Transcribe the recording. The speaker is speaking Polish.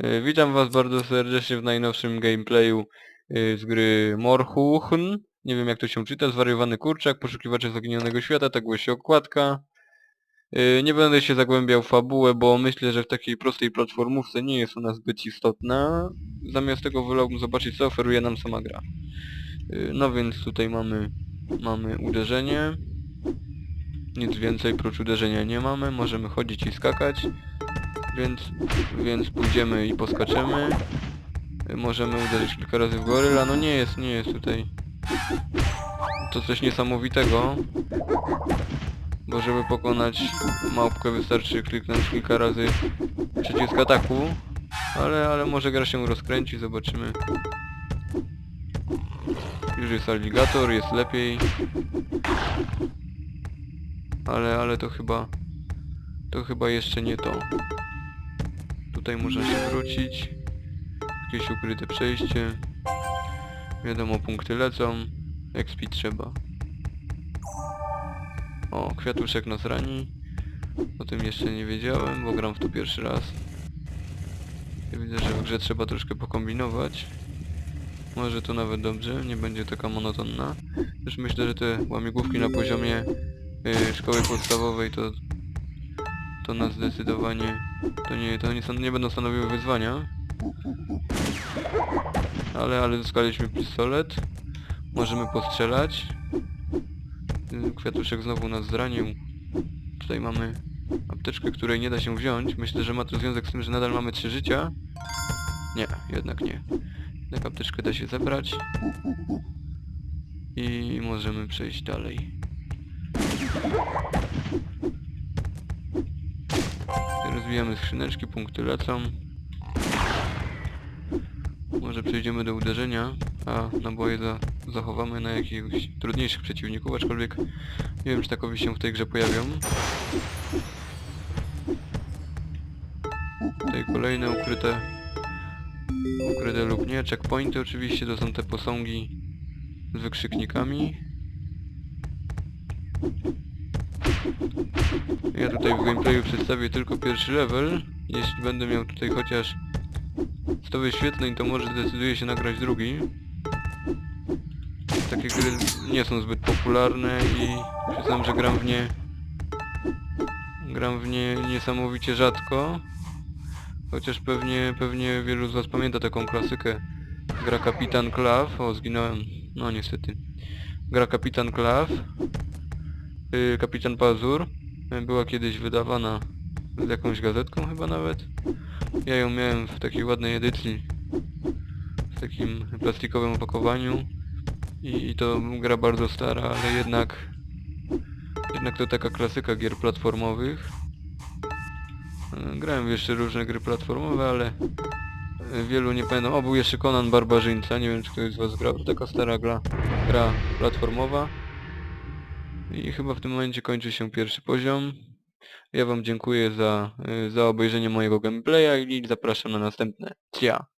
Y, Witam was bardzo serdecznie w najnowszym gameplayu y, z gry Morhuchn. Nie wiem jak to się czyta, zwariowany kurczak, poszukiwacze zaginionego świata, tak głosi okładka. Y, Nie będę się zagłębiał w fabułę, bo myślę, że w takiej prostej platformówce nie jest ona zbyt istotna. Zamiast tego wolałbym zobaczyć co oferuje nam sama gra. No więc tutaj mamy, mamy uderzenie. Nic więcej prócz uderzenia nie mamy, możemy chodzić i skakać. Więc, więc pójdziemy i poskaczemy. Możemy uderzyć kilka razy w goryla, no nie jest, nie jest tutaj to coś niesamowitego. Bo żeby pokonać małpkę wystarczy kliknąć kilka razy przycisk ataku. Ale, ale może gra się rozkręci, zobaczymy. Już jest aligator, jest lepiej. Ale, ale to chyba... To chyba jeszcze nie to. Tutaj można się wrócić. Jakieś ukryte przejście. Wiadomo, punkty lecą. XP trzeba. O, kwiatuszek nas rani. O tym jeszcze nie wiedziałem, bo gram w to pierwszy raz. Ja widzę, że w grze trzeba troszkę pokombinować. Może to nawet dobrze, nie będzie taka monotonna. Też myślę, że te łamigłówki na poziomie y, szkoły podstawowej to to nas zdecydowanie to nie, to nie, nie będą stanowiły wyzwania. Ale, ale zyskaliśmy pistolet. Możemy postrzelać. Kwiatuszek znowu nas zranił. Tutaj mamy apteczkę, której nie da się wziąć. Myślę, że ma to związek z tym, że nadal mamy trzy życia. Nie, jednak nie. Jednak apteczkę da się zebrać. I możemy przejść dalej. Rozwijamy skrzyneczki, punkty lecą. Może przejdziemy do uderzenia, a naboje za, zachowamy na jakichś trudniejszych przeciwników, aczkolwiek nie wiem czy takowi się w tej grze pojawią. Tutaj kolejne ukryte, ukryte lub nie, checkpointy oczywiście, to są te posągi z wykrzyknikami. Ja tutaj w gameplayu przedstawię tylko pierwszy level. Jeśli będę miał tutaj chociaż 100 wyświetleń, to może zdecyduję się nagrać drugi. Takie gry nie są zbyt popularne i przyznam, że gram w nie... Gram w nie niesamowicie rzadko. Chociaż pewnie, pewnie wielu z was pamięta taką klasykę. Gra Kapitan Klaw. O, zginąłem. No niestety. Gra Kapitan Klaw. Yy, Kapitan Pazur. Była kiedyś wydawana z jakąś gazetką chyba nawet. Ja ją miałem w takiej ładnej edycji. W takim plastikowym opakowaniu. I, I to gra bardzo stara, ale jednak... Jednak to taka klasyka gier platformowych. Yy, Grałem jeszcze różne gry platformowe, ale... yy, Wielu nie pamiętam. O, był jeszcze Conan Barbarzyńca, nie wiem czy ktoś z was grał. To taka stara gra, gra platformowa. I chyba w tym momencie kończy się pierwszy poziom. Ja wam dziękuję za, y, za obejrzenie mojego gameplaya i zapraszam na następne. Cia!